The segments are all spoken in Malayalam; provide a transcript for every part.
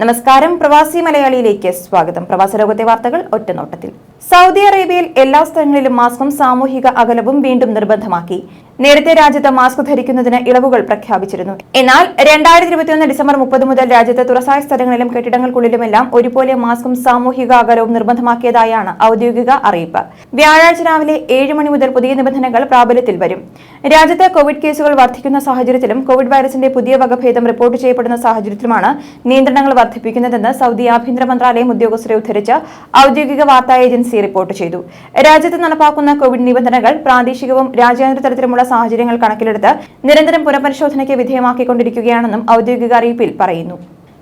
നമസ്കാരം. പ്രവാസി മലയാളിയിലേക്ക് സ്വാഗതം. പ്രവാസ ലോകത്തെ വാർത്തകൾ ഒറ്റനോട്ടത്തിൽ. സൗദി അറേബ്യയിൽ എല്ലാ സ്ഥലങ്ങളിലും മാസ്കും സാമൂഹിക അകലവും വീണ്ടും നിർബന്ധമാക്കി. നേരത്തെ രാജ്യത്ത് മാസ്ക് ധരിക്കുന്നതിന് ഇളവുകൾ പ്രഖ്യാപിച്ചിരുന്നു. എന്നാൽ രണ്ടായിരത്തി ഇരുപത്തിയൊന്ന് ഡിസംബർ മുപ്പത് മുതൽ രാജ്യത്ത് തുറസായ സ്ഥലങ്ങളിലും കെട്ടിടങ്ങൾക്കുള്ളിലുമെല്ലാം ഒരുപോലെ മാസ്കും സാമൂഹിക അകലവും നിർബന്ധമാക്കിയതായാണ് ഔദ്യോഗിക അറിയിപ്പ്. വ്യാഴാഴ്ച രാവിലെ ഏഴ് മണി മുതൽ പുതിയ നിബന്ധനകൾ പ്രാബല്യത്തിൽ വരും. രാജ്യത്ത് കോവിഡ് കേസുകൾ വർദ്ധിക്കുന്ന സാഹചര്യത്തിലും കോവിഡ് വൈറസിന്റെ പുതിയ വകഭേദം റിപ്പോർട്ട് ചെയ്യപ്പെടുന്ന സാഹചര്യത്തിലുമാണ് നിയന്ത്രണങ്ങൾ വർദ്ധിപ്പിക്കുന്നതെന്ന് സൗദി ആഭ്യന്തര മന്ത്രാലയം ഉദ്യോഗസ്ഥരെ ഉദ്ധരിച്ച് ഔദ്യോഗിക വാർത്താ ഏജൻസി റിപ്പോർട്ട് ചെയ്തു. രാജ്യത്ത് നടപ്പാക്കുന്ന കോവിഡ് നിബന്ധനകൾ പ്രാദേശികവും രാജ്യാന്തര തലത്തിലുമുള്ള സാഹചര്യങ്ങൾ കണക്കിലെടുത്ത് നിരന്തരം പുനഃപരിശോധനയ്ക്ക് വിധേയമാക്കിക്കൊണ്ടിരിക്കുകയാണെന്നും ഔദ്യോഗിക അറിയിപ്പിൽ പറയുന്നു.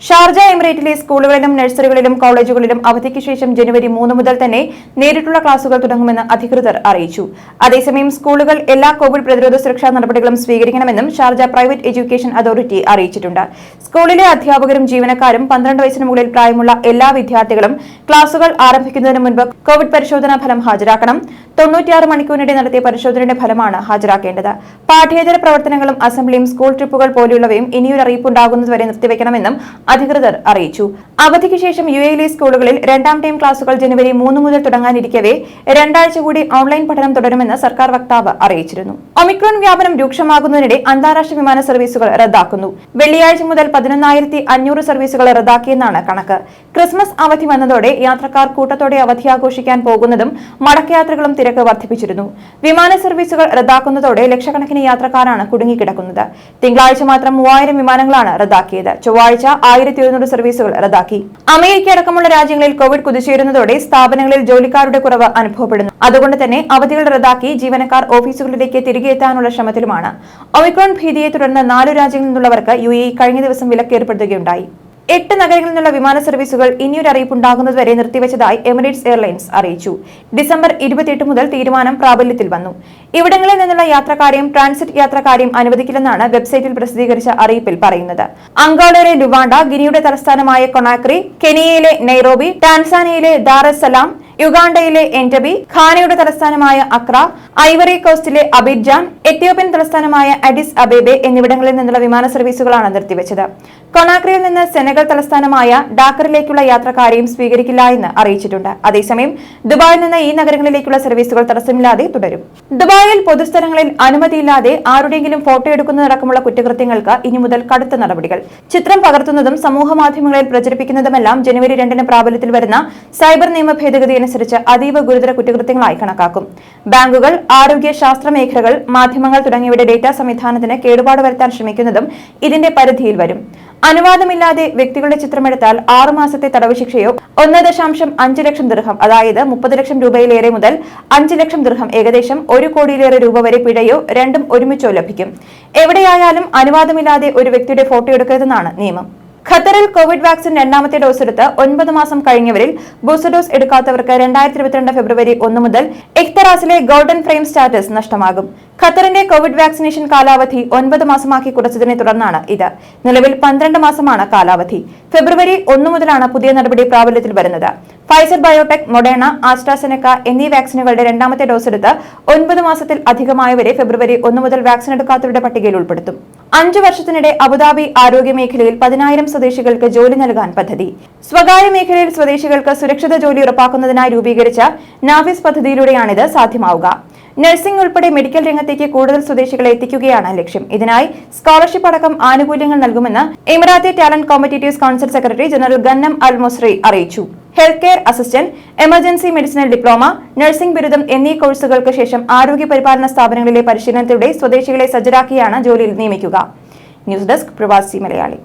ഷാർജ എമിറേറ്റിലെ സ്കൂളുകളിലും നഴ്സറികളിലും കോളേജുകളിലും അവധിക്ക് ശേഷം ജനുവരി മൂന്ന് മുതൽ തന്നെ നേരിട്ടുള്ള ക്ലാസുകൾ തുടങ്ങുമെന്ന് അധികൃതർ അറിയിച്ചു. അതേസമയം സ്കൂളുകൾ എല്ലാ കോവിഡ് പ്രതിരോധ സുരക്ഷാ നടപടികളും സ്വീകരിക്കണമെന്നും ഷാർജ പ്രൈവറ്റ് എഡ്യൂക്കേഷൻ അതോറിറ്റി അറിയിച്ചിട്ടുണ്ട്. സ്കൂളിലെ അധ്യാപകരും ജീവനക്കാരും പന്ത്രണ്ട് വയസ്സിന് മുകളിൽ പ്രായമുള്ള എല്ലാ വിദ്യാർത്ഥികളും ക്ലാസുകൾ ആരംഭിക്കുന്നതിന് മുൻപ് കോവിഡ് പരിശോധനാ ഫലം ഹാജരാക്കണം. തൊണ്ണൂറ്റിയാറ് മണിക്കൂറിനിടെ നടത്തിയ പരിശോധനയുടെ ഫലമാണ് ഹാജരാക്കേണ്ടത്. പാഠ്യേതര പ്രവർത്തനങ്ങളും അസംബ്ലിയും സ്കൂൾ ട്രിപ്പുകൾ പോലെയുള്ളവയും ഇനിയൊരു അറിയിപ്പ് ഉണ്ടാകുന്നതുവരെ നിർത്തിവെക്കണമെന്നും അധികൃതർ അറിയിച്ചു. അവധിക്ക് ശേഷം യു എയിലെ സ്കൂളുകളിൽ രണ്ടാം ടൈം ക്ലാസുകൾ ജനുവരി മൂന്ന് മുതൽ തുടങ്ങാനിരിക്കവേ രണ്ടാഴ്ച കൂടി ഓൺലൈൻ പഠനം തുടരുമെന്ന് സർക്കാർ വക്താവ് അറിയിച്ചിരുന്നു. ഒമിക്രോൺ വ്യാപനം രൂക്ഷമാകുന്നതിനിടെ അന്താരാഷ്ട്ര വിമാന സർവീസുകൾ റദ്ദാക്കുന്നു. വെള്ളിയാഴ്ച മുതൽ പതിനൊന്നായിരത്തി അഞ്ഞൂറ് സർവീസുകൾ റദ്ദാക്കിയെന്നാണ് കണക്ക്. ക്രിസ്മസ് അവധി വന്നതോടെ യാത്രക്കാർ കൂട്ടത്തോടെ അവധി ആഘോഷിക്കാൻ പോകുന്നതും മടക്കയാത്രകളും തിരക്ക് വർദ്ധിപ്പിച്ചിരുന്നു. വിമാന സർവീസുകൾ റദ്ദാക്കുന്നതോടെ ലക്ഷക്കണക്കിന് യാത്രക്കാരാണ് കുടുങ്ങിക്കിടക്കുന്നത്. തിങ്കളാഴ്ച മാത്രം മൂവായിരം വിമാനങ്ങളാണ് റദ്ദാക്കിയത്. ചൊവ്വാഴ്ച ആയിരത്തി ഒരുന്നൂറ് സർവീസുകൾ റദ്ദാക്കി. അമേരിക്ക അടക്കമുള്ള രാജ്യങ്ങളിൽ കോവിഡ് കുതിച്ചുയരുന്നതോടെ സ്ഥാപനങ്ങളിൽ ജോലിക്കാരുടെ കുറവ് അനുഭവപ്പെടുന്നു. അതുകൊണ്ട് തന്നെ അവധികൾ റദ്ദാക്കി ജീവനക്കാർ ഓഫീസുകളിലേക്ക് തിരികെ എത്താനുള്ള ശ്രമത്തിലുമാണ്. ഒമിക്രോൺ ഭീതിയെ തുടർന്ന് നാലു രാജ്യങ്ങളിൽ നിന്നുള്ളവർക്ക് യു എ കഴിഞ്ഞ ദിവസം വിലക്ക് ഏർപ്പെടുത്തുകയുണ്ടായി. എട്ട് നഗരങ്ങളിൽ നിന്നുള്ള വിമാന സർവീസുകൾ ഇനിയൊരു അറിയിപ്പുണ്ടാകുന്നതുവരെ നിർത്തിവച്ചതായി എമിറേറ്റ്സ് എയർലൈൻസ് അറിയിച്ചു. ഡിസംബർ ഇരുപത്തിയെട്ട് മുതൽ തീരുമാനം പ്രാബല്യത്തിൽ വന്നു. ഇവിടങ്ങളിൽ നിന്നുള്ള യാത്രക്കാരെയും ട്രാൻസിറ്റ് യാത്രക്കാരെയും അനുവദിക്കില്ലെന്നാണ് വെബ്സൈറ്റിൽ പ്രസിദ്ധീകരിച്ച അറിയിപ്പിൽ പറയുന്നത്. അങ്കോളയിലെ ലുവാണ്ട ഗിനിയുടെ തലസ്ഥാനമായ കൊണാക്രി കെനിയയിലെ നെയ്റോബി ടാൻസാനിയയിലെ ദാറസലാം യുഗാണ്ടയിലെ എന്റബി ഖാനയുടെ തലസ്ഥാനമായ അക്ര ഐവറി കോസ്റ്റിലെ അബിഡ്ജാൻ എത്യോപ്യൻ തലസ്ഥാനമായ അഡിസ് അബേബെ എന്നിവിടങ്ങളിൽ നിന്നുള്ള വിമാന സർവീസുകളാണ് നിർത്തിവച്ചത്. കൊണാക്രിയിൽ നിന്ന് സെനഗൽ തലസ്ഥാനമായ ഡാക്കറിലേക്കുള്ള യാത്രക്കാരെയും സ്വീകരിക്കില്ല എന്ന് അറിയിച്ചിട്ടുണ്ട്. അതേസമയം ദുബായിൽ നിന്ന് ഈ നഗരങ്ങളിലേക്കുള്ള സർവീസുകൾ തടസ്സമില്ലാതെ തുടരും. ദുബായിൽ പൊതുസ്ഥലങ്ങളിൽ അനുമതിയില്ലാതെ ആരുടെയെങ്കിലും ഫോട്ടോ എടുക്കുന്നതടക്കമുള്ള കുറ്റകൃത്യങ്ങൾക്ക് ഇനി മുതൽ കടുത്ത നടപടികൾ. ചിത്രം പകർത്തുന്നതും സമൂഹ മാധ്യമങ്ങളിൽ പ്രചരിപ്പിക്കുന്നതുമെല്ലാം ജനുവരി രണ്ടിന് പ്രാബല്യത്തിൽ വരുന്ന സൈബർ നിയമ ഭേദഗതി അനുസരിച്ച് അതീവ ഗുരുതര കുറ്റകൃത്യങ്ങളായി കണക്കാക്കും. ബാങ്കുകൾ ആരോഗ്യ ശാസ്ത്ര മേഖലകൾ മാധ്യമങ്ങൾ തുടങ്ങിയവയുടെ ഡേറ്റാ സംവിധാനത്തിന് കേടുപാട് വരുത്താൻ ശ്രമിക്കുന്നതും ഇതിന്റെ പരിധിയിൽ വരും. അനുവാദമില്ലാതെ വ്യക്തികളുടെ ചിത്രമെടുത്താൽ ആറു മാസത്തെ തടവ് ശിക്ഷയോ ഒന്ന് ദശാംശം അഞ്ച് ലക്ഷം ദൃഹം അതായത് മുപ്പത് ലക്ഷം രൂപയിലേറെ മുതൽ അഞ്ച് ലക്ഷം ദൃഹം ഏകദേശം ഒരു കോടിയിലേറെ രൂപ വരെ പിഴയോ രണ്ടും ഒരുമിച്ചോ ലഭിക്കും. എവിടെയായാലും അനുവാദമില്ലാതെ ഒരു വ്യക്തിയുടെ ഫോട്ടോ എടുക്കരുതെന്നാണ് നിയമം. ഖത്തറിൽ കോവിഡ് വാക്സിൻ രണ്ടാമത്തെ ഡോസ് എടുത്ത് ഒൻപത് മാസം കഴിഞ്ഞവരിൽ ബൂസ്റ്റർ ഡോസ് എടുക്കാത്തവർക്ക് രണ്ടായിരത്തി ഇരുപത്തിരണ്ട് ഫെബ്രുവരി ഒന്ന് മുതൽ എക്തറാസിലെ ഗോൾഡൻ ഫ്രെയിം സ്റ്റാറ്റസ് നഷ്ടമാകും. ഖത്തറിന്റെ കോവിഡ് വാക്സിനേഷൻ കാലാവധി ഒൻപത് മാസമാക്കി കുറച്ചതിനെ തുടർന്നാണ് ഇത്. നിലവിൽ പന്ത്രണ്ട് മാസമാണ് കാലാവധി. ഫെബ്രുവരി ഒന്നു മുതലാണ് പുതിയ നടപടി പ്രാബല്യത്തിൽ വരുന്നത്. ഫൈസർ ബയോടെക് മൊഡേണ ആസ്ട്രാസെനക്ക എന്നീ വാക്സിനുകളുടെ രണ്ടാമത്തെ ഡോസ് എടുത്ത് ഒൻപത് മാസത്തിൽ അധികമായവരെ ഫെബ്രുവരി ഒന്നു മുതൽ വാക്സിൻ എടുക്കാത്തവരുടെ പട്ടികയിൽ ഉൾപ്പെടുത്തും. അഞ്ചു വർഷത്തിനിടെ അബുദാബി ആരോഗ്യ മേഖലയിൽ പതിനായിരം സ്വദേശികൾക്ക് ജോലി നൽകാൻ പദ്ധതി. സ്വകാര്യ മേഖലയിൽ സ്വദേശികൾക്ക് സുരക്ഷിത ജോലി ഉറപ്പാക്കുന്നതിനായി രൂപീകരിച്ച നാഫിസ് പദ്ധതിയിലൂടെയാണിത് സാധ്യമാവുക. നഴ്സിംഗ് ഉൾപ്പെടെ മെഡിക്കൽ രംഗത്തേക്ക് കൂടുതൽ സ്വദേശികളെ എത്തിക്കുകയാണ് ലക്ഷ്യം. ഇതിനായി സ്കോളർഷിപ്പ് അടക്കം ആനുകൂല്യങ്ങൾ നൽകുമെന്ന് Emirati talent competitive council secretary general Ghannam Al Mazrouei അറിയിച്ചു. Health care assistant emergency medicinal diploma nursing ബിരുദം എന്നീ കോഴ്സുകൾക്ക് ശേഷം ആരോഗ്യ പരിപാലന സ്ഥാപനങ്ങളിലെ പരിശീലനത്തിലൂടെ സ്വദേശികളെ സജ്ജരാക്കിയാണ് ജോലിയിൽ നിയമിക്കുക. ന്യൂസ് ഡെസ്ക് പ്രവാസി മലയാളി.